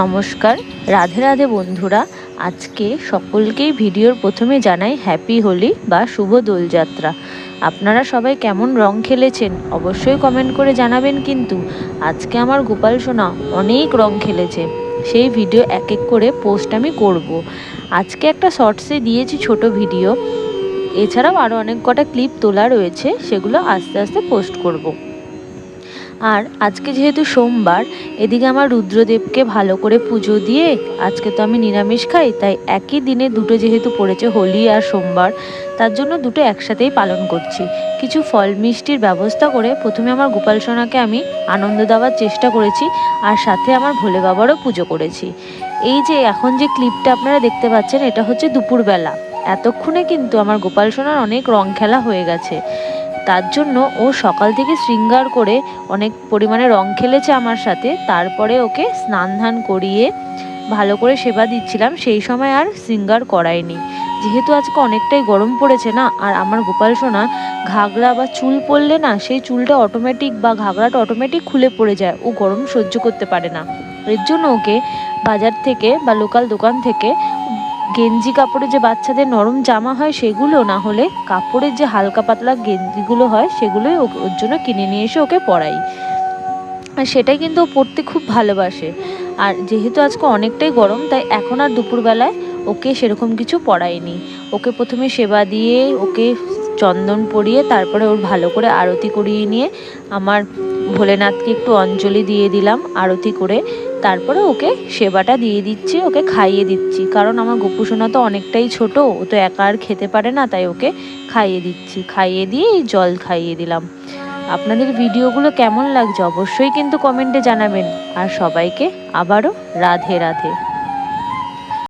নমস্কার, রাধে রাধে বন্ধুরা আজকে সকলকেই ভিডিওর প্রথমে জানাই হ্যাপি হোলি বা শুভ দোলযাত্রা আপনারা সবাই কেমন রং খেলেছেন অবশ্যই কমেন্ট করে জানাবেন কিন্তু আজকে আমার গোপাল সোনা অনেক রং খেলেছে সেই ভিডিও এক এক করে পোস্ট আমি করব। আজকে একটা শর্টসে দিয়েছি ছোট ভিডিও এছাড়াও আরও অনেক কটা ক্লিপ তোলা রয়েছে, সেগুলো আস্তে আস্তে পোস্ট করব। আর আজকে যেহেতু সোমবার, এদিকে আমার রুদ্রদেবকে ভালো করে পুজো দিয়ে আজকে তো আমি নিরামিষ খাই, তাই একই দিনে দুটো যেহেতু পড়েছে হোলি আর সোমবার, তার জন্য দুটো একসাথেই পালন করছি। কিছু ফল মিষ্টির ব্যবস্থা করে প্রথমে আমার গোপাল সোনাকে আমি আনন্দ দেওয়ার চেষ্টা করেছি, আর সাথে আমার ভোলে বাবারও পুজো করেছি। এই যে এখন যে ক্লিপটা আপনারা দেখতে পাচ্ছেন, এটা হচ্ছে দুপুরবেলা। এতক্ষণে কিন্তু আমার গোপাল সোনার অনেক রং খেলা হয়ে গেছে। তার জন্য ও সকাল থেকে শৃঙ্গার করে অনেক পরিমাণে রং খেলেছে আমার সাথে। তারপরে ওকে স্নান ধান করিয়ে ভালো করে সেবা দিচ্ছিলাম। সেই সময় আর শৃঙ্গার করায়নি। যেহেতু আজকে অনেকটাই গরম পড়েছে না, আর আমার গোপাল সোনা ঘাগরা বা চুল পড়লে না, সেই চুলটা অটোমেটিক বা ঘাগরাটা অটোমেটিক খুলে পড়ে যায়। ও গরম সহ্য করতে পারে না। এর জন্য ওকে বাজার থেকে বা লোকাল দোকান থেকে গেঞ্জি কাপড়ে যে বাচ্চাদের নরম জামা হয় সেগুলো, না হলে কাপড়ের যে হালকা পাতলা গেঞ্জিগুলো হয় সেগুলোই ওর জন্য কিনে নিয়ে এসে ওকে পরাই। আর সেটাই কিন্তু ও পড়তে খুব ভালোবাসে। আর যেহেতু আজকে অনেকটাই গরম, তাই এখন আর দুপুরবেলায় ওকে সেরকম কিছু পড়ায়নি ওকে প্রথমে সেবা দিয়ে ওকে চন্দন পরিয়ে তারপরে ওর ভালো করে আরতি করিয়ে নিয়ে আমার ভোলেনাথকে একটু অঞ্জলি দিয়ে দিলাম, আরতি করে তারপরে ওকে সেবাটা দিয়ে দিচ্ছি, ওকে খাইয়ে দিচ্ছি। কারণ আমার গোপুসোনা তো অনেকটাই ছোট, ও তো একা আর খেতে পারে না, তাই ওকে খাইয়ে দিচ্ছি। খাইয়ে দিয়ে জল খাইয়ে দিলাম। আপনাদের ভিডিওগুলো কেমন লাগছে অবশ্যই কিন্তু কমেন্টে জানাবেন। আর সবাইকে আবারও রাধে রাধে।